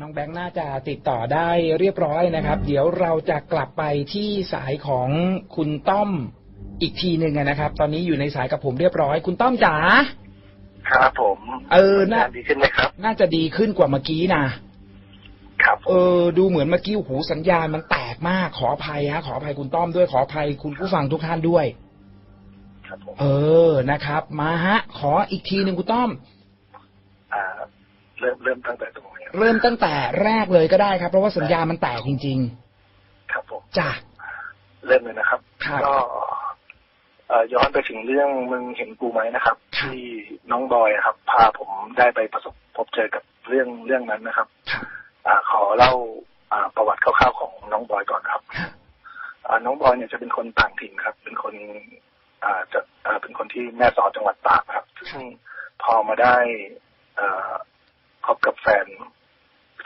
น้องแบงค์น่าจะติดต่อได้เรียบร้อยนะครับ เดี๋ยวเราจะกลับไปที่สายของคุณต้อมอีกทีหนึ่งอะนะครับ ตอนนี้อยู่ในสายกับผมเรียบร้อย คุณต้อมจ๋าครับผม เออน่าดีขึ้นไหมครับ น่าจะดีขึ้นกว่าเมื่อกี้นะครับ เออ ดูเหมือนเมื่อกี้โอ้โหูสัญญาณมันแตกมาก ขออภัยฮะ ขออภัยคุณต้อมด้วย ขออภัยคุณผู้ฟังทุกท่านด้วย ครับผมเออ นะครับ มาฮะ ขออีกทีหนึ่งคุณต้อม อ่า เริ่มเริ่มตั้งแต่ตรงนี้ครับ เริ่มตั้งแต่แรกเลยก็ได้ครับ เพราะว่าสัญญาณมันแตกจริงครับผมๆจ้ะเริ่มเลยนะครับครับก็เอ่อย้อนไปถึงเรื่องมึงเห็นกูไหมนะครับครับ ที่น้องบอยครับ พาผมได้ไปประสบพบเจอกับเรื่องเรื่องนั้นนะครับครับอ่าขอเล่าอ่าประวัติคร่าวๆของน้องบอยก่อนครับอ่าน้องบอยเนี่ยจะเป็นคนต่างถิ่นครับ เป็นคนอ่าจะอ่าเป็นคนที่แม่สอดจังหวัดตากครับซึ่งพอมาได้อ่าคบกับแฟน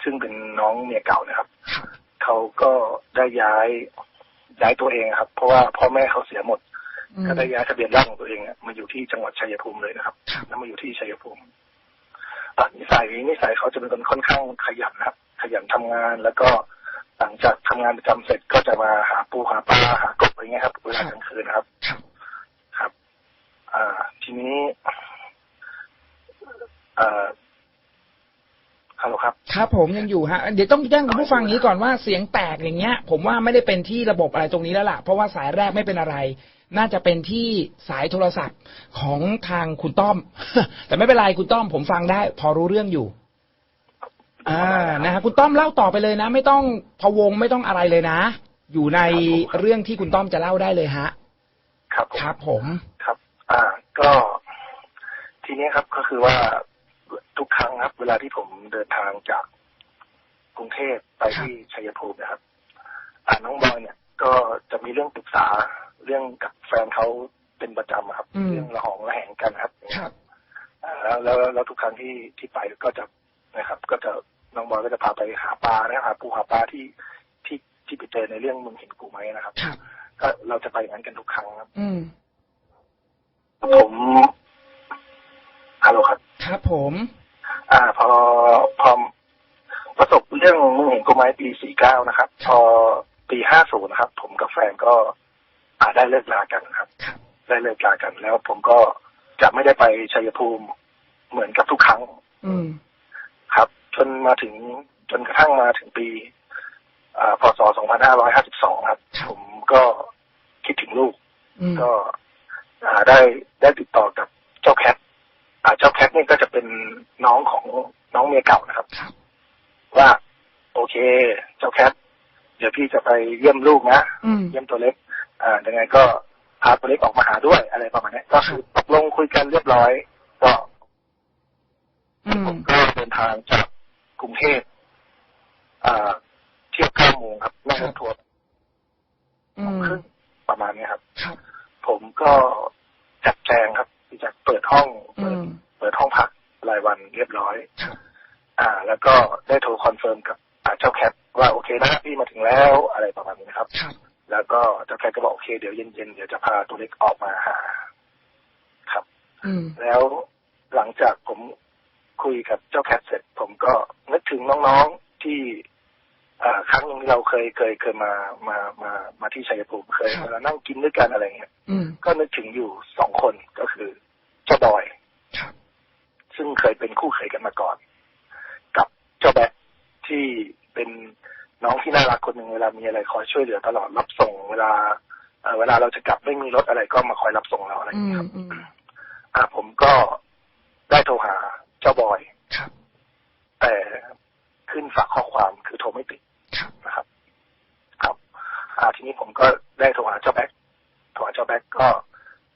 ซึ่งเป็นน้องเมียเก่านะครับครับเขาก็ได้ย้ายย้ายตัวเองครับ เพราะว่าพ่อแม่เขาเสียหมดอืมก็ได้ย้ายทะเบียนร่างของตัวเองเนี่ยมาอยู่ที่จังหวัดชัยภูมิเลยนะครับครับแล้วมาอยู่ที่ชัยภูมิอะนิสัยนิสัยเขาจะเป็นคนค่อนข้างขยันนะครับ ขยันทำงานแล้วก็หลังจากทำงานประจำเสร็จก็จะมาหาปูหาปลาหากบอะไรเงี้ยครับเวลากลางคืนนะครับครับ ครับ อ่า ทีนี้อ่าฮัลโหล ครับครับผมยังอยู่ฮะ เดี๋ยวต้องแจ้งคุณผู้ฟังอย่างนี้ก่อนว่าเสียงแตกอย่างเงี้ย ผมว่าไม่ได้เป็นที่ระบบอะไรตรงนี้แล้วล่ะ เพราะว่าสายแรกไม่เป็นอะไร น่าจะเป็นที่สายโทรศัพท์ของทางคุณต้อม แต่ไม่เป็นไรคุณต้อมผมฟังได้ พอรู้เรื่องอยู่ อ่านะฮะคุณต้อมเล่าต่อไปเลยนะ ไม่ต้องพะวงไม่ต้องอะไรเลยนะ อยู่ในเรื่องที่คุณต้อมจะเล่าได้เลยฮะ ครับผมครับผม ครับ อ่า ก็ ทีนี้ครับก็คือว่า ทุกครั้งครับ เวลาที่ผมเดินทางจากกรุงเทพไปที่ชัยภูมินะครับอ่าน้องบอยเนี่ย ก็จะมีเรื่องปรึกษาเรื่องกับแฟนเขาเป็นประจำอะครับอืมเรื่องระหองระแหงกันครับครับอ่าแล้วแล้วแล้วทุกครั้งที่ที่ไปก็จะนะครับ ก็จะน้องบอยก็จะพาไปหาปลานะครับหาปูหาปลาที่ที่ที่ไปเจอในเรื่องมึงเห็นกูไหมนะครับครับก็เราจะไปอย่างนั้นกันทุกครั้งครับอืมผมฮัลโหลครับครับผม อ่า พอพอประสบเรื่องมึงเห็นกูไหมปีสี่เก้านะครับ พอปีห้าศูนย์นะครับ ผมกับแฟนก็อ่าได้เลิกลากันครับครับได้เลิกลากัน แล้วผมก็จะไม่ได้ไปชัยภูมิเหมือนกับทุกครั้ง อืมครับ จนมาถึงจนกระทั่งมาถึงปีอ่าพศสองพันห้าร้อยห้าสิบสองครับ ผมก็คิดถึงลูกอืมก็อ่าได้ได้ติดต่อกับเจ้าแคทอ่า เจ้าแคทนี่ก็จะเป็นน้องของน้องเมียเก่านะครับครับ ว่า โอเค เจ้าแคทเดี๋ยวพี่จะไปเยี่ยมลูกนะอืมเยี่ยมตัวเล็ก อ่ายังไงก็พาตัวเล็กออกมาหาด้วยอะไรประมาณนี้ก็คือตกลงคุยกันเรียบร้อย ก็อืมผมก็เดินทางจากกรุงเทพอ่าเที่ยวเก้าโมงครับนั่งรถทัวร์อืมครึ่งประมาณนี้ครับครับผมก็จัดแจงครับ ที่จะเปิดห้องอืเปิดมเปิดห้องพักรายวันเรียบร้อยครับอ่า แล้วก็ได้โทรคอนเฟิร์มกับอ่าเจ้าแคทว่าโอเคนะพี่มาถึงแล้วอะไรประมาณนี้นะครับครับ แล้วก็เจ้าแคทก็บอกโอเคเดี๋ยวเย็นๆเดี๋ยวจะพาตัวเล็กออกมาหาครับอืมแล้วหลังจากผมคุยกับเจ้าแคทเสร็จ ผมก็นึกถึงน้องๆที่อ่า ครั้งหนึงที่เราเคยเคยเคยมามามามาที่ชัยภูมิเคยครับมานั่งกินด้วยกันอะไรเงี้ยอืมก็นึกถึงอยู่สองคนก็คือ เจ้าบอยครับซึ่งเคยเป็นคู่เขยกันมาก่อน กับเจ้าแบ็คที่เป็นน้องที่น่ารักคนหนึ่งเวลามีอะไรคอยช่วยเหลือตลอดรับส่ง เวลาเอ่อเวลาเราจะกลับไม่มีรถอะไรก็มาคอยรับส่งเราอะไรออืย่างมเงี้ยครับอืมอ่าผมก็ได้โทรหาเจ้าบอย ครับ แต่ขึ้นฝากข้อความคือโทรไม่ติดครับ นะครับ ครับอ่าทีนี้ผมก็ได้โทรหาเจ้าแบ็คโทรหาเจ้าแบ็คก็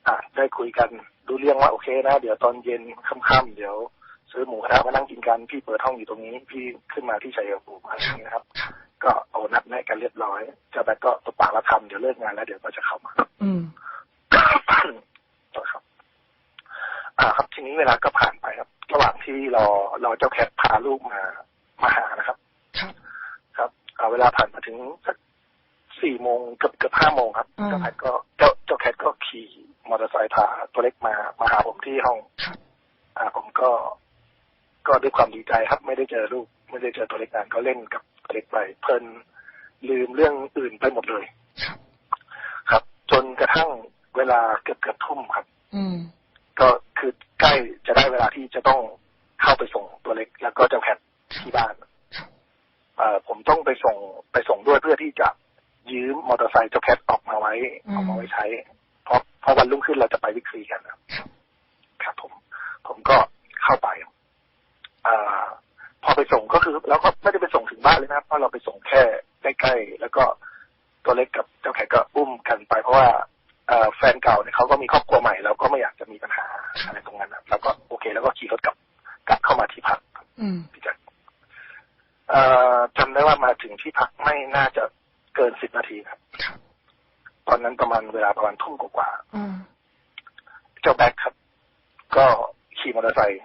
อ่าได้คุยกันดูเรื่องว่าโอเคนะ เดี๋ยวตอนเย็นค่ำๆเดี๋ยว ซื้อหมูกระทะมานั่งกินกันพี่เปิดห้องอยู่ตรงนี้ พี่ขึ้นมาที่ชัยภูมิอะไรอย่างนี้นะครับครับก็เอานัดแนะกันเรียบร้อย เจ้าแบ็คก็ตบปากรับคำเดี๋ยวเลิกงานแล้วเดี๋ยวก็จะเข้ามา อืมต่อครับ อ่า ครับทีนี้เวลาก็ผ่านไปครับ ระหว่างที่รอรอเจ้าแคทพาลูกมามาหานะครับครับครับอ่า เวลาผ่านมาถึงสักสี่โมงเกือบเกือบห้าโมงครับอืมเจ้าแคทก็เจ้าเจ้าแคทก็ขี่มอเตอร์ไซค์พาตัวเล็กมามาหาผมที่ห้องครับอ่าผมก็ ก็ด้วยความดีใจครับ ไม่ได้เจอลูกไม่ได้เจอตัวเล็กนานก็เล่นกับตัวเล็กไปเพลินลืมเรื่องอื่นไปหมดเลยครับครับจนกระทั่งเวลาเกือบเกือบทุ่มครับ อืมก็คือใกล้จะได้เวลาที่จะต้องเข้าไปส่งตัวเล็ก แล้วก็เจะแพทที่บ้านครับเอ่อ ผมต้องไปส่งไปส่งด้วยเพื่อที่จะยืมมอเตอร์ไซค์เจ้าแพทออกมาไว้อืมออกมาไว้ใช้เพราะเพราะวันรุ่งขึ้นเราจะไปวิกฤกันนะครับครับครับผม ผมก็เข้าไปอาพอไปส่งก็คือเราก็ไม่ได้ไปส่งถึงบ้านเลยนะครับเพราะเราไปส่งแค่ใกล้ๆแล้วก็ตัวเล็กกับเจ้าแขกก็อุ้มกันไปเพราะว่าเอ่อแฟนเก่าเนี่ยเขาก็มีครอบครัวใหม่เราก็ไม่อยากจะมีปัญหาอะไรตรงนั้นนะแล้วก็โอเค แล้วก็ขี่รถกลับกลับเข้ามาที่พักอืมพี่แจ็คเอ่อจำได้ว่ามาถึงที่พักไม่น่าจะเกินสิบนาทีครับครับตอนนั้นประมาณเวลาประมาณทุ่มกว่าๆอืมเจ้าแบ็คครับ ก็ขี่มอเตอร์ไซค์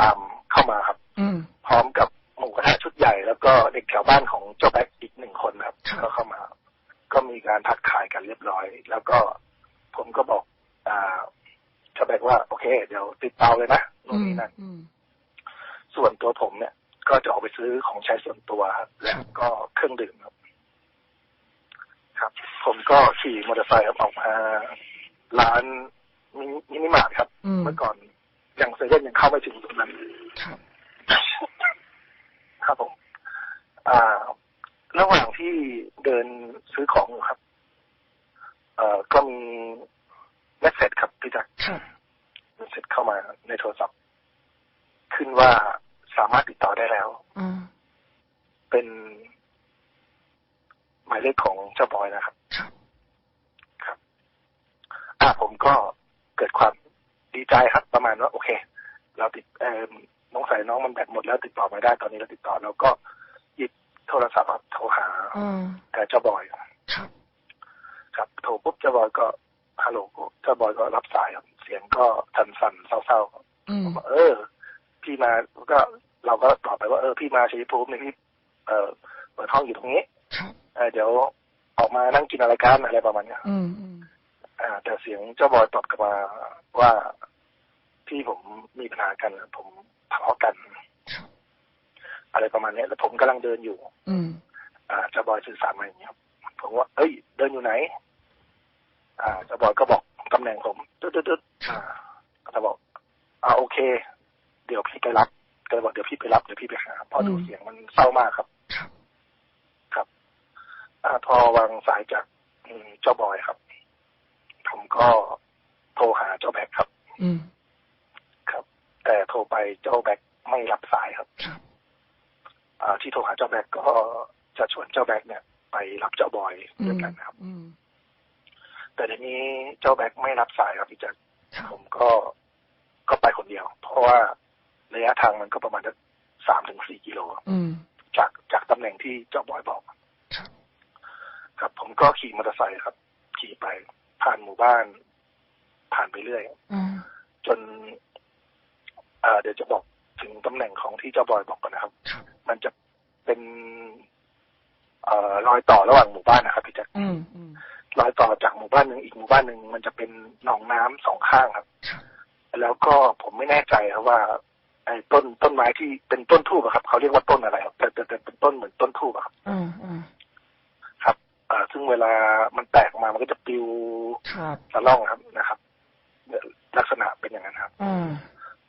ตามเข้ามาครับอืมพร้อมกับหมูกระทะชุดใหญ่ แล้วก็เด็กแถวบ้านของเจ้าแบ็คอีกหนึ่งคนครับครับก็เข้ามา ก็มีการทักทายกันเรียบร้อย แล้วก็ผมก็บอก อ่าเจ้าแบ็คว่า โอเค เดี๋ยวติดเตาเลยนะนู่นนี่นั่น อืม ส่วนตัวผมเนี่ย ก็จะออกไป ซื้อของใช้ส่วนตัวครับแล้วก็เครื่องดื่มครับ ครับ ผมก็ขี่มอเตอร์ไซค์ครับออกมาร้านมินิมินิมาร์ทครับอืมเมื่อก่อนยังเซเว่นยังเข้าไม่ถึงตรงนั้นครับ ครับผม อ่า ระหว่างที่เดินซื้อของอยู่ครับ เอ่อก็มีเมสเซจครับพี่จักรครับเมสเซจเข้ามาในโทรศัพท์ ขึ้นว่าสามารถติดต่อได้แล้ว อืม เป็น หมายเลขข องเจ้าบอยนะครับ ครับ ครับ อ่าผมก็เกิดความดีใจครับ ประมาณว่าโอเค เราติดเออน้องสายน้องมันแบตหมดแล้วติดต่อไม่ได้ตอนนี้เราติดต่อเราก็หยิบโทรศัพท์โทรหาอืมแต่เจ้าบอยครับ ครับ โทรปุ๊บเจ้าบอยก็ฮัลโหลเจ้าบอยก็รับสายครับเสียงก็สั่นสั่นๆเศร้าๆครับอืมผมบอกเออ พี่มาก็เราก็ตอบไปว่าเออพี่มาชัยภูมิเนี่ยพี่เออเปิดห้องอยู่ตรงนี้ครับเออเดี๋ยว ออกมานั่งกินอะไรกันอะไรประมาณเนี้ยครับอืมอืมอ่า แต่เสียงเจ้าบอยตอบกลับมาว่าที่ผมมีปัญหากันผมทะเลาะกันครับอะไรประมาณเนี้ยแล้วผมกำลังเดินอยู่ อืมอ่าเจ้าบอยสื่อสารมาอย่างนี้ยครับผมว่า เอ้ย เดินอยู่ไหน อ่าเจ้าบอยก็บอกตำแหน่งผมตึ๊ดตึ๊ดตึ๊ดอ่าก็บอกอ่าโอเค เดี๋ยวพี่ไปรับก็เลยบอกเดี๋ยวพี่ไปรับเดี๋ยวพี่ไปหาเพราะดูเสียงมันเศร้ามากครับครับครับ อ่าพอวางสายจากอืมเจ้าบอยครับ ผมก็โทรหาเจ้าแบกครับ อืมครับ แต่โทรไปเจ้าแบกไม่รับสายครับครับอ่าที่โทรหาเจ้าแบกก็จะชวนเจ้าแบกเนี่ย ไปรับเจ้าบอยอืด้วยมกันนะครับ อืมแต่ทีนี้เจ้าแบกไม่รับสายครับพี่แจ็คครับผมก็ก็ไปคนเดียว เพราะว่าระยะทางมันก็ประมาณสามถึงสี่กิโลอืมจากจากตำแหน่งที่เจ้าบอยบอก ครับครับ ผมก็ขี่มอเตอร์ไซค์ครับ ขี่ไปผ่านหมู่บ้าน ผ่านไปเรื่อยอืมจนเอ่อเดี๋ยวจะบอกถึงตำแหน่งของที่เจ้าบอยบอกก่อนนะครับครับมันจะเป็นเอ่อรอยต่อระหว่างหมู่บ้านนะครับพี่แจ็คอืมอืมรอยต่อจากหมู่บ้านหนึ่งอีกหมู่บ้านหนึ่งมันจะเป็นหนองน้ำสองข้างครับครับแล้วก็ผมไม่แน่ใจครับว่า ไอ้ต้นต้นไม้ที่เป็นต้นทูบอะครับเขาเรียกว่าต้นอะไรครับแต่แต่แต่เป็นต้นเหมือนต้นทูบอะครับ อืมอืม ครับอ่า ซึ่งเวลามันแตกออกมามันก็จะปลิวครับสะล่องครับนะครับลักษณะเป็นอย่างนั้นครับอืม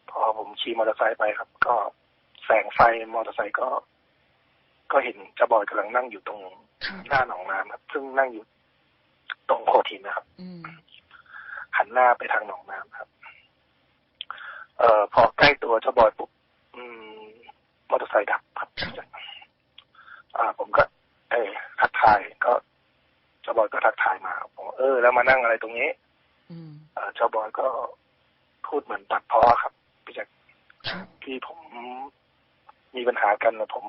พอผมขี่มอเตอร์ไซค์ไปครับ ก็แสงไฟมอเตอร์ไซค์ก็ ก็เห็นเจ้าบอยกำลังนั่งอยู่ตรงครับหน้าหนองน้ำครับ ซึ่งนั่งอยู่ตรงโขดหินนะครับอืมหันหน้าไปทางหนองน้ำครับ เอ่อพอใกล้ตัวเจ้าบอยปุ๊บอืมมอเตอร์ไซค์ดับครับอ่า ผมก็ เออทักทายก็ เจ้าบอยก็ทักทายมาผมว่าเออ แล้วมานั่งอะไรตรงนี้อืมเอ่อเจ้าบอยก็พูดเหมือนตัดเพ้อครับพี่แจ็คครับที่ผมมีปัญหากันนะผม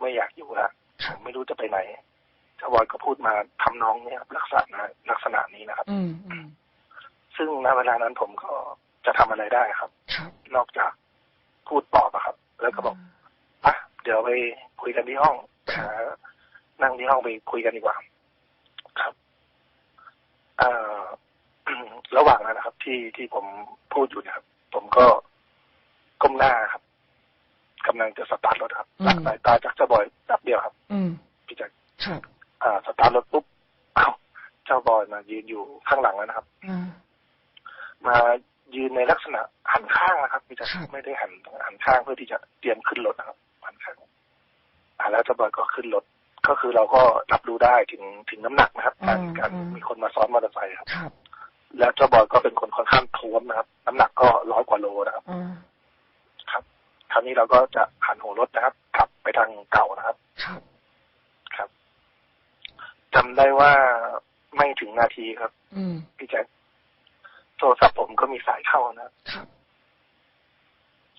ไม่อยากอยู่ละผมไม่รู้จะไปไหนเจ้าบอยก็พูดมาทำน้องเนี่ยครับลักษณะลักษณะนี้นะครับ อืมอืมซึ่งณเวลานั้นผมก็จะทำอะไรได้ครับครับ นอกจากพูดปลอบอะครับ แล้วก็บอกอะเดี๋ยวไปคุยกันที่ห้องหานั่งที่ห้องไปคุยกันดีกว่าครับเอ่อ ระหว่างนั้นนะครับ ที่ที่ผมพูดอยู่เนะครับ ผมก็ก้มหน้าครับกำลังจะสตาร์ทรถครับอืมจากสายตาจากเจ้าบอยแป๊บเดียวครับ อืมพี่แจ็คครับอ่าสตาร์ทรถปุ๊บอ้าวเจ้าบอยมายืนอยู่ข้างหลังแล้วนะครับอ่ามายืนในลักษณะหันข้างนะครับพี่แจ็คครับไม่ได้หันหันข้างเพื่อที่จะเตรียมขึ้นรถนะครับหันข้างอ่าแล้วเจ้าบอยก็ขึ้นรถ ก็คือเราก็รับรู้ได้ถึงถึงน้ำหนักนะครับการการมีคนมาซ้อนมอเตอร์ไซค์ครับครับ แล้วเจ้าบอยก็เป็นคนค่อนข้างท้วมนะครับ น้ำหนักก็ร้อยกว่าโลนะครับอ่าครับ คราวนี้เราก็จะหันหัวรถนะครับขับไปทางเก่านะครับ ครับครับจำได้ว่าไม่ถึงนาทีครับ อืมพี่แจ็คโทรศัพท์ผมก็มีสายเข้านะครับครับ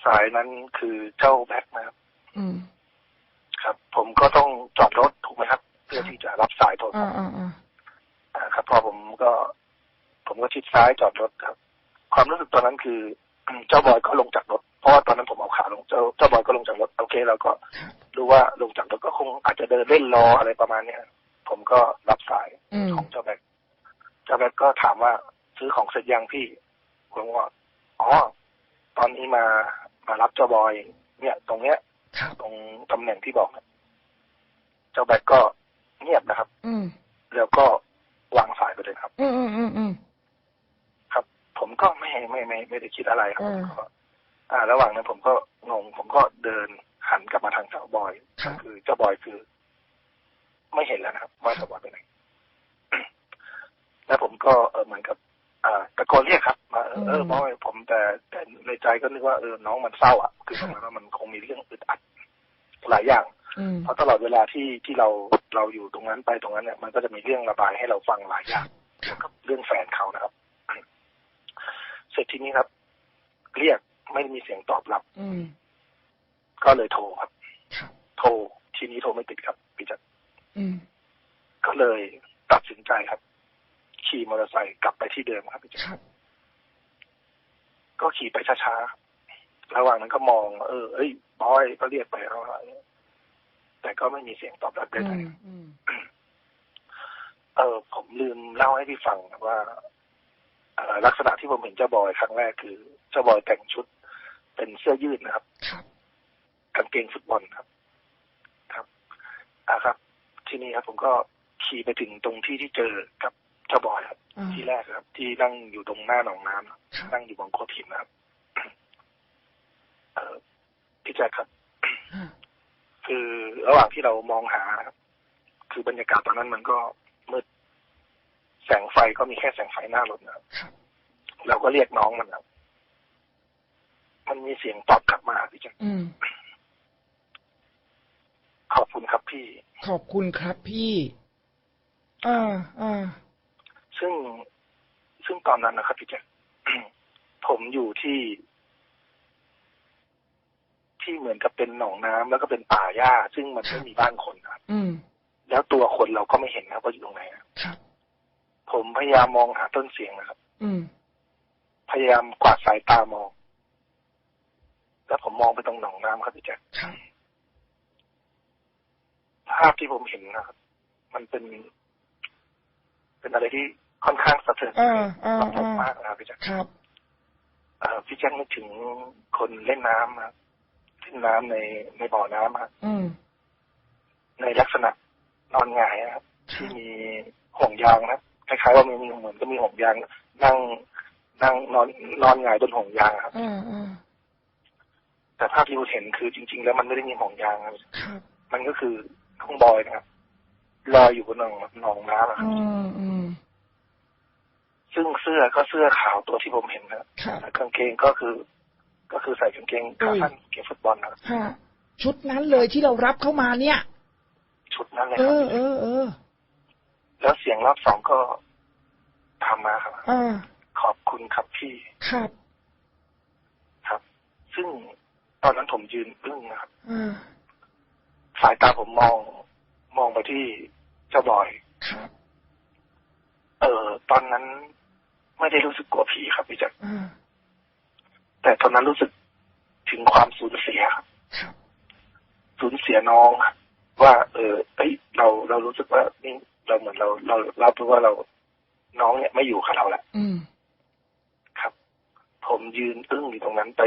สายนั้นคือเจ้าแบ็คนะครับ อืมครับ ผมก็ต้องจอดรถถูกไหมครับ เพื่อที่จะรับสายโทรศัอ่าพท์อ่าอ่าอ่าครับ พอผมก็ ผมก็ชิดซ้ายจอดรถครับ ความรู้สึกตอนนั้นคืออืมเจ้าบอยก็ลงจากรถ เพราะว่าตอนนั้นผมเอาขาลงเจ้าเจ้าบอยก็ลงจากรถโอเคเราก็ครับรู้ว่าลงจากรถก็คงอาจจะเดินเล่นรออะไรประมาณเนี้ยผมก็รับสายอืมของเจ้าแบ็คเจ้าแบ็คก็ถามว่าซื้อของเสร็จยังพี่ผมก็บอกอ๋อตอนนี้มามารับเจ้าบอย เนี่ย ตรงเนี้ยครับตรงตำแหน่งที่บอก เนี่ยเจ้าแบ็คก็เงียบนะครับ อืมแล้วก็วางสายไปเลยครับ อืมอืมอืมอืม ครับ ผมก็ไม่ไม่ไม่ไม่ได้คิดอะไรครับอืมผมก็อ่า ระหว่างนั้นผมก็งงผมก็เดินหันกลับมาทางเจ้าบอยครับ คือเจ้าบอยคือ ไม่เห็นแล้วนะครับ ว่าเจ้าบอยไปไหน แล้วผมก็เออเหมือนกับ อ่าตะโกนเรียกครับมาเออเออบอยผมแต่แต่ในใจก็นึกว่าเออน้องมันเศร้าอะคือประมาณว่ามันคงมีเรื่องอึดอัดหลายอย่างอืม เพราะตลอดเวลาที่ที่เราเราอยู่ตรงนั้นไปตรงนั้นเนี่ยมันก็จะมีเรื่องระบายให้เราฟังหลายอย่างเกี่ยวกับเรื่องแฟนเขานะครับ เสร็จทีนี้ครับ เรียกไม่ได้มีเสียงตอบรับ อืมก็เลยโทรครับครับ โทรทีนี้โทรไม่ติดครับพี่จักรอืมก็เลยตัดสินใจครับ ขี่มอเตอร์ไซค์กลับไปที่เดิมครับพี่จักรครับก็ขี่ไปช้าๆระหว่างนั้นก็มอง เออเอ้ยบอยก็เรียกไปแล้วอะไร แต่ก็ไม่มีเสียงตอบรับอืใดมอืมๆเออผมลืมเล่าให้พี่ฟังนะว่าเอ่อลักษณะที่ผมเห็นเจ้าบอยครั้งแรกคือ เจ้าบอยแต่งชุด เป็นเสื้อยืดนะครับครับกางเกงฟุตบอลครับ ครับอ่าครับ ทีนี้ครับ ผมก็ขี่ไปถึงตรงที่ที่เจอกับเจ้าบอยครับอ่าที่แรกครับ ที่นั่งอยู่ตรงหน้าหนองน้ำครับครับนั่งอยู่บนโขดหินนะครับเออพี่แจ๊คครับอ่า คือระหว่างที่เรามองหาครับ คือบรรยากาศตอนนั้นมันก็มืดแสงไฟก็มีแค่แสงไฟหน้ารถนะครับครับเราก็เรียกน้องมันครับมันมีเสียงตอบกลับมาพี่แจ๊คอืมขอบคุณครับพี่ ขอบคุณครับพี่อ่าอ่าซึ่งซึ่งตอนนั้นนะครับพี่แจ๊คผมอยู่ที่ ที่เหมือนกับเป็นหนองน้ำแล้วก็เป็นป่าหญ้า ซึ่งมันไม่มีบ้านคนนะครับ อืมแล้วตัวคนเราก็ไม่เห็นนะครับว่าอยู่ตรงไหนครับครับ ผมพยายามมองหาต้นเสียงนะครับ อืมพยายามกวาดสายตามอง แล้วผมมองไปตรงหนองน้ำครับพี่แจ๊คครับภาพที่ผมเห็นนะครับ มันเป็น เป็นอะไรที่ค่อนข้างสะเทือนใจอ่าอ่ากับผมอ่ามากนะครับพี่แจ๊คครับเอ่อพี่แจ๊คนึกถึงคนเล่นน้ำนะครับ เล่นน้ำในในบ่อน้ำครับอืมในลักษณะนอนหงายนะครับที่มีห่วงยางนะครับคล้ายๆว่ามีเหมือนก็มีห่วงยาง นั่งนั่งนอนนอนหงายบนห่วงยางครับอ่าอ่าแต่ภาพที่เราเห็นคือจริง ๆ แล้วมันไม่ได้มีห่วงยางครับครับมันก็คือน้องบอยนะครับลอยอยู่บนหนองหนองน้ำอะครับอืมอืมซึ่งเสื้อก็เสื้อขาวตัวที่ผมเห็นนะครับครับแต่กางเกงก็คือ ก็คือใส่กางเกงขาสั้นเกงฟุตบอลนะครับฮะชุดนั้นเลยที่เรารับเข้ามาเนี่ย ชุดนั้นเลยเอครับอเออเออแล้วเสียงรอบสองก็ทำมาครับอ่าขอบคุณครับพี่ครับครับ ซึ่งตอนนั้นผมยืนอึ้งนะครับอ่าสายตาผมมองมองไปที่เจ้าบอยครับ เออตอนนั้นไม่ได้รู้สึกกลัวผีครับพี่แจ๊คอ่า แต่ตอนนั้นรู้สึกถึงความสูญเสียครับครับสูญเสียน้องครับว่า เออเอ้ยเราเรารู้สึกว่านี่เราเหมือนเราเรารับรู้ว่าเราน้องเนี่ยไม่อยู่กับเราแล้วอืมครับ ผมยืนอึ้งอยู่ตรงนั้นไป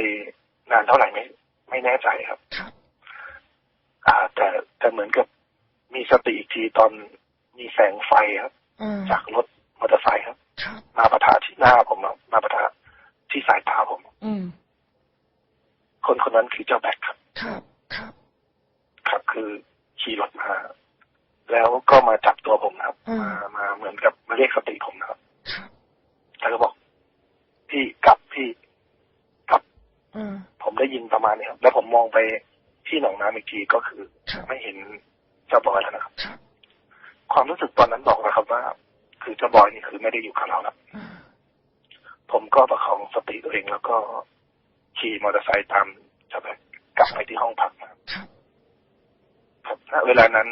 นานเท่าไหร่ไม่ไม่แน่ใจครับครับแต่เหมือนกับมีสติอีกทีตอนมีแสงไฟครับอ่าจากรถมอเตอร์ไซค์ครับครับมาปะทะที่หน้าผมครับมาปะทะที่สายตาผม อืม คนคนนั้นคือเจ้าแบกครับ ครับ ครับ ครับคือขี่รถมา แล้วก็มาจับตัวผมนะครับอืมมามาเหมือนกับมาเรียกสติผมนะครับ ครับแล้วก็บอก พี่กลับพี่กลับอ่าผมได้ยินประมาณนี้ครับ แล้วผมมองไปที่หนองน้ำอีกทีก็คือครับไม่เห็นเจ้าบอยแล้วนะครับครับ ความรู้สึกตอนนั้นบอกนะครับว่า คือเจ้าบอยนี่คือไม่ได้อยู่กับเราแล้วอ่า ผมก็ประคองสติตัวเองแล้วก็ขี่มอเตอร์ไซค์ตามเจ้าแบกกลับไปที่ห้องพักนะครับครับครับณเวลานั้น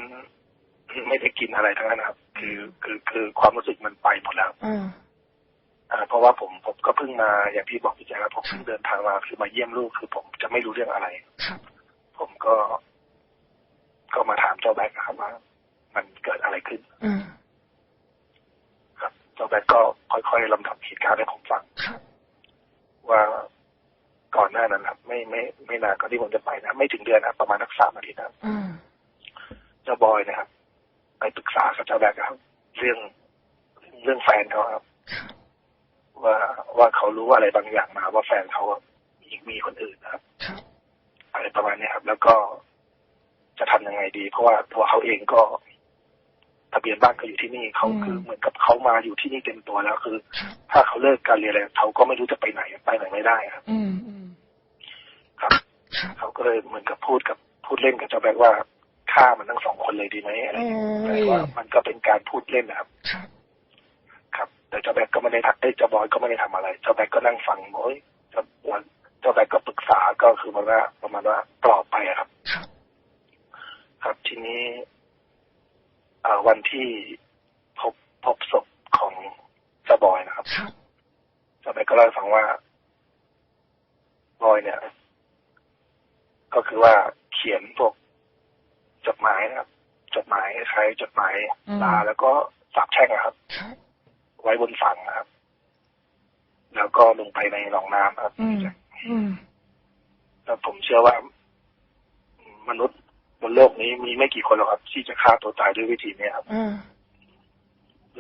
ไม่ได้กินอะไรทั้งนั้นนะครับ คือคือคือความรู้สึกมันไปหมดแล้วอ่าอ่า เพราะว่าผมผมก็เพิ่งมาอย่างที่บอกพี่แจ๊คครับผมเพิ่งเดินทางมาคือมาเยี่ยมลูกคือผมจะไม่รู้เรื่องอะไรครับผมก็ ก็มาถามเจ้าแบกนะครับว่า มันเกิดอะไรขึ้นอ่าครับเจ้าแบกก็ค่อยๆลำดับเหตุการณ์ให้ผมฟังครับว่าก่อนหน้านั้นครับ ไม่ไม่ไม่นานก่อนที่ผมจะไปนะไม่ถึงเดือนนะประมาณนักสามอาทิตย์นะครับอ่าเจ้าบอยนะครับ ไปปรึกษากับเจ้าแบกครับ เรื่องเรื่องแฟนเขาครับครับ ว่าว่าเขารู้อะไรบางอย่างมา ว่าแฟนเขาอะมีมีคนอื่นนะครับครับอะไรประมาณนี้ครับ แล้วก็จะทำยังไงดี เพราะว่าตัวเขาเองก็ทะเบียนบ้านก็อยู่ที่นี่เขาคือเหมือนกับเขามาอยู่ที่นี่เต็มตัวแล้วคือครับถ้าเขาเลิกการเรียนอะไรเขาก็ไม่รู้จะไปไหนไปไหนไม่ได้ครับอืมอืมครับครับเขาก็เลยเหมือนกับพูดกับพูดเล่นกับเจ้าแบกว่าฆ่ามันทั้งสองคนเลยดีไหมอะไรโอ้อย่างเงี้ยแต่ยว่ามันก็เป็นการพูดเล่นนะครับ ครับครับแต่เจ้าแบกก็ไม่ได้ทักเอ้ยเจ้าบอยก็ไม่ได้ทำอะไร เจ้าแบกก็นั่งฟังบอกเอ้ยเจ้าวันเจ้าแบกก็ปรึกษาก็คือมันว่าประมาณว่าปลอบไปอะครับครับ ครับ ทีนี้เอ่อ วันที่พบพบศพของเจ้าบอยนะครับครับเจ้าแบกก็เล่าให้ฟังว่าบอยเนี่ย ก็คือว่าเขียนพวกจดหมายนะครับ จดหมายคล้ายๆจดหมายลาแล้วก็สาบแช่งนะครับครับ ไว้บนฝั่งนะครับ แล้วก็ลงไปในหนองน้ำครับอืมอืมแล้วผมเชื่อว่ามนุษย์ บนโลกนี้มีไม่กี่คนหรอกครับ ที่จะฆ่าตัวตายด้วยวิธีนี้ครับอ่า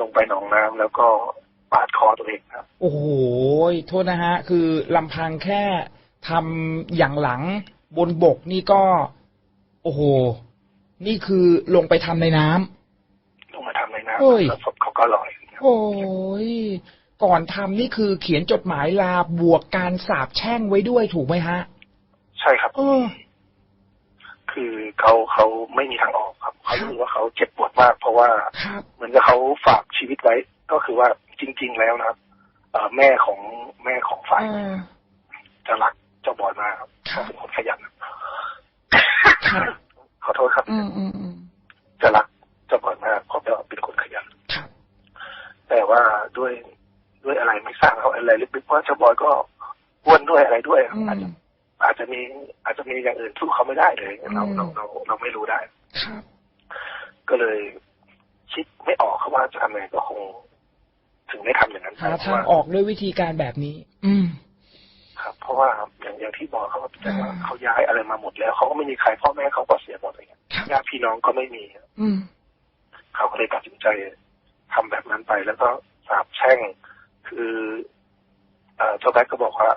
ลงไปหนองน้ำแล้วก็ปาดคอตัวเองครับ โอ้โหโทษนะฮะ คือลำพังแค่ทำอย่างหลังบนบกนี่ก็ โอ้โห นี่คือลงไปทำในน้ำลงมาทำในน้เฮ้ยำแล้วศพเขาก็ลอยครับโอ้ยก่อนทำนี่คือเขียนจดหมายลาบวกการสาบแช่งไว้ด้วยถูกไหมฮะ ใช่ครับเออ คือเขาเขาไม่มีทางออกครับเขารู้สึกว่าเขาเจ็บปวดมาก เพราะว่าครับเหมือนกับเขาฝากชีวิตไว้ ก็คือว่าจริง ๆ แล้วนะครับเอ่อแม่ของแม่ของฝ่ายอ่าจะรักเจ้าบอยมากครับครัเขาบเป็นคนขยันครับขอโทษครับอืมอืมอืมจะรักเจ้าบอยมากเพราะว่าเป็นคนขยันครับแต่ว่าด้วยด้วยอะไรไม่ทราบเขาอะไรลึกๆว่าเจ้าบอยก็อ้วนด้วยอะไรด้วยครับอือาจมจะ อาจจะมีอาจจะมีอย่างอื่นสู้เขาไม่ได้เลยเราอืมเราเราเราไม่รู้ได้ครับก็เลยคิดไม่ออกครับว่าจะทำยังไงก็คง ถึงได้ทำอย่างนั้นไปหาเพทาราะงว่าออกด้วยวิธีการแบบนี้ อืมครับ เพราะว่าอย่างอย่างที่บอกเขาว่าแต่ว่าอ่าเขาย้ายอะไรมาหมดแล้วเขาก็ไม่มีใครพ่อแม่เขาก็เสียหมดอะไรเงี้ยครับญาติพี่น้องก็ไม่มีอืมเขาก็เลยตัดสินใจทำแบบนั้นไปแล้วก็สาบแช่งคือเอ่อเจ้าแบ็กก็บอกว่า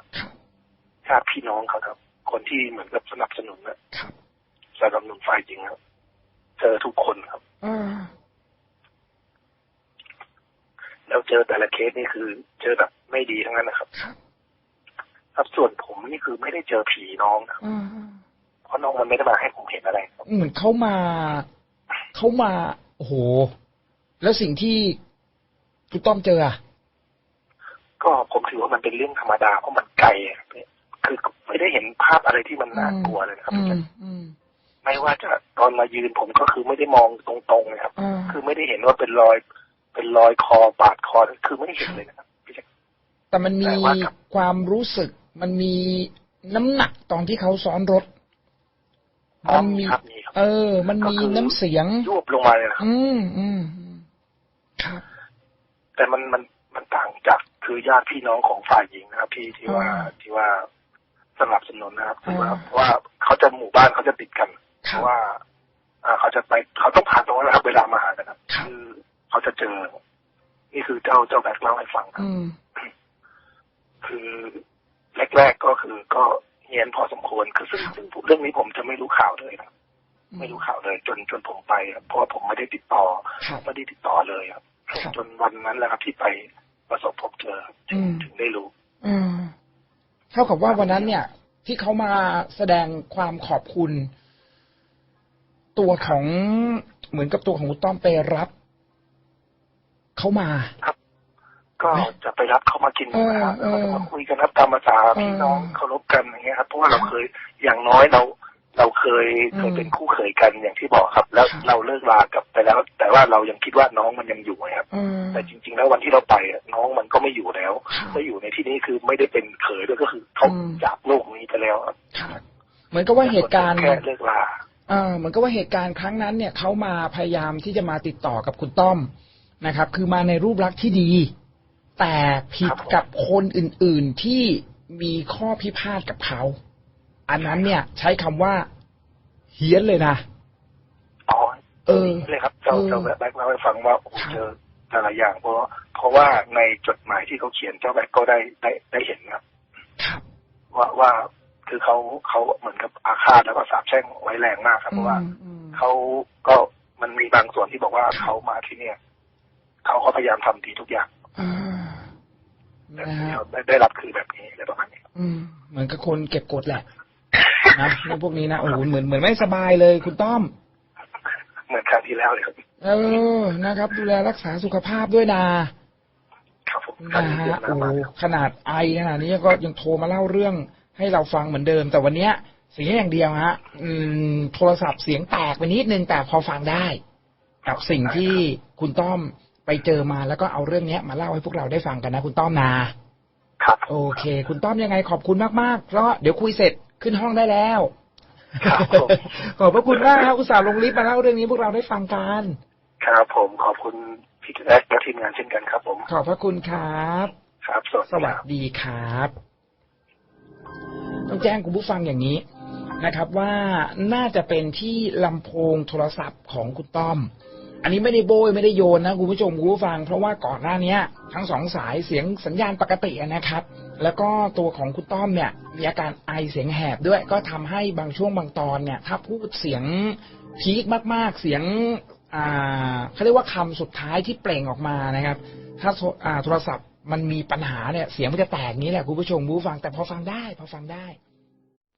ครับญาติพี่น้องเขาครับ คนที่เหมือนกับสนับสนุนนะครับสนับสนุนฝ่ายจริงครับเจอทุกคนครับอ่าแล้วเจอแต่ละเคสนี่คือ เจอแบบไม่ดีทั้งนั้นนะครับครับครับส่วนผมนี่คือไม่ได้เจอผีน้องนะอ่าเพราะน้องมันไม่ได้มาให้ผมเห็นอะไรครับเหมือนเขามาเขามาโอ้โห แล้วสิ่งที่คุณต้อมเจออะก็ผมถือว่ามันเป็นเรื่องธรรมดาเพราะมันไกลอะ ครับเนี่ยคือไม่ได้เห็นภาพอะไรที่มันน่ากลัวเลยนะครับอืมอืมไม่ว่าจะตอนมายืนผมก็คือไม่ได้มองตรงๆเลยครับอ่าคือไม่ได้เห็นว่าเป็นรอย เป็นรอยคอบาดคอคือไม่ได้เห็นเลยนะครับพี่แจ็คแต่มันมีแต่ว่ากับความรู้สึก มันมีน้ำหนักตอนที่เขาซ้อนรถอ๋อมันมีมีครับมีครับเออ มันมีก็คือน้ำเสียงยวบลงมาเลยนะครับอืมอืมอืมครับ แต่มันมันมันต่างจากคือญาติพี่น้องของฝ่ายหญิงนะครับ พี่ที่ว่าอ่าที่ว่า สนับสนุนนะครับคือว่าอ่าเพราะว่าเขาจะหมู่บ้านเขาจะติดกันคเพรับราะว่าอ่าเขาจะไปเขาต้องผ่านตรงนั้นแหละครับ เวลามาหานะครับครับคือเขาจะเจอ นี่คือเจ้าเจ้าแบกเล่าให้ฟังครับอืมคือแรกๆก็คือก็เฮียนพอสมควรคือซึ่งซึ่งเรื่องนี้ผมจะไม่รู้ข่าวเลยครับไม่รู้ข่าวเลย จนจนผมไปครับเพราะว่าผมไม่ได้ติดต่อครับไม่ได้ติดต่อเลยครับครับจนวันนั้นแหละครับที่ไปประสบพบเจอครับถึงอืมถึงได้รู้ อืม เท่ากับว่าวันนั้นเนี่ย ที่เขามาแสดงความขอบคุณ ตัวของเหมือนกับตัวของคุณต้อมไปรับเขามาก็จะไปรับเขามากินหมูกระทะเอแล้วอก็จะมาคุยกันนับตามภาษาเออพี่น้องเคารพกันอย่างเงี้ยครับเพราะว่าเราเคยอย่างน้อยเรา เราเคยอืมเคยเป็นคู่เขยกันอย่างที่บอกครับ แล้วครับเราเลิกลากับไปแล้ว แต่ว่าเรายังคิดว่าน้องมันยังอยู่ไงครับอืมแต่จริง ๆ แล้ววันที่เราไปอะน้องมันก็ไม่อยู่แล้วครับไม่อยู่ในที่นี้คือไม่ได้เป็นเขยด้วยก็คือเขาอืมจากโลกนี้ไปแล้วครับครับเหมือนกับว่าเหตุการณ์แค่เลิกลาเออเหมือนกับว่าเหตุการณ์ครั้งนั้นเนี่ยเขามาพยายามที่จะมาติดต่อกับคุณต้อมนะครับ คือมาในรูปลักษณ์ที่ดี แต่ผิดครับผมกับคนอื่น ๆที่มีข้อพิพาทกับเขา อันนั้นเนี่ย ใช้คำว่าเฮี้ยนเลยนะอ๋อเออเลยครับเจ้าเออเจ้าแบกเล่าให้ฟังว่าโอ้โหครับเจอแต่ละอย่าง เพราะเพราะว่าในจดหมายที่เขาเขียนเจ้าแบกก็ได้ได้ได้เห็นครับครับว่าว่าคือเขาเขาเหมือนกับอาฆาตแล้วก็สาบแช่งไว้แรงมากครับเพราะว่าอืมอืมเขาก็มันมีบางส่วนที่บอกว่าเขามาที่เนี่ยเขาก็พยายามทำดีทุกอย่างอ่าแต่นะที่ฮะเขาได้ได้รับคือแบบนี้อะไรประมาณนี้อืมเหมือนกับคนเก็บกดแหละ นะเรื่องพวกนี้นะโอ้โหเหมือนเหมือนไม่สบายเลยคุณต้อม เหมือนครั้งที่แล้วเลยครับ เออนะครับ ดูแลรักษาสุขภาพด้วยนะครับผมครั้งนะนี้เดือฮะนหน้าโอ้มาขนาดไอขนาดนี้ก็ยังโทรมาเล่าเรื่องให้เราฟังเหมือนเดิม แต่วันเนี้ยเสียงอย่างเดียวฮะ อืม โทรศัพท์เสียงแตกไปนิดนึงแต่พอฟังได้ กับสิ่งที่คุณต้อมไปเจอมาแล้วก็เอาเรื่องเนี้ย มาเล่าให้พวกเราได้ฟังกันนะ คุณต้อมนะครับ โอเค คุณต้อมยังไงขอบคุณมากๆ เพราะเดี๋ยวคุยเสร็จ ขึ้นห้องได้แล้วครับผมขอบพระคุณมากครับอุตส่าห์ลงลิฟต์มาเล่าเรื่องนี้พวกเราได้ฟังกันครับผมขอบคุณพี่แอ๊กและทีมงานเช่นกันครับ ผม ขอบพระคุณครับ ครับ สวัสสดีควัสรับดีครับ ต้องแจ้งคุณผู้ฟังอย่างนี้นะครับ ว่าน่าจะเป็นที่ลำโพงโทรศัพท์ของคุณต้อม อันนี้ไม่ได้โบยไม่ได้โยนนะคุณผู้ชมคุณผู้ฟัง เพราะว่าก่อนหน้าเนี้ยทั้งสองสายเสียงสัญญาณปกตินะครับ แล้วก็ตัวของคุณต้อมเนี่ย มีอาการไอเสียงแหบด้วย ก็ทำให้บางช่วงบางตอนเนี่ย ถ้าพูดเสียงพีคมาก ๆ เสียงอ่าเขาเรียกว่าคำสุดท้ายที่เปล่งออกมานะครับ ถ้าโทรศัพท์มันมีปัญหาเนี่ย เสียงมันจะแตกนี้แหละคุณผู้ชมผู้ฟังแต่พอฟังได้ พอฟังได้